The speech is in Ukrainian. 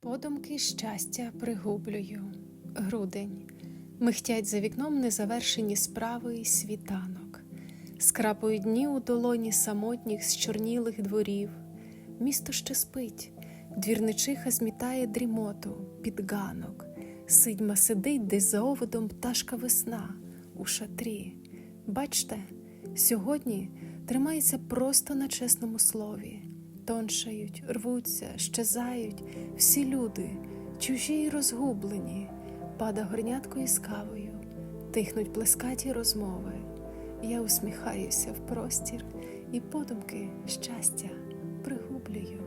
Подумки щастя пригублюю. Грудень. Михтять за вікном незавершені справи й світанок. Скрапують дні у долоні самотніх з чорнілих дворів. Місто ще спить, двірничиха змітає дрімоту під ганок. Сидьма сидить десь за оводом пташка весна у шатрі. Бачте, сьогодні тримається просто на чесному слові. Тоншають, рвуться, щезають всі люди, чужі й розгублені, пада горнятко із кавою, тихнуть плескаті розмови. Я усміхаюся в простір і подумки щастя пригублюю.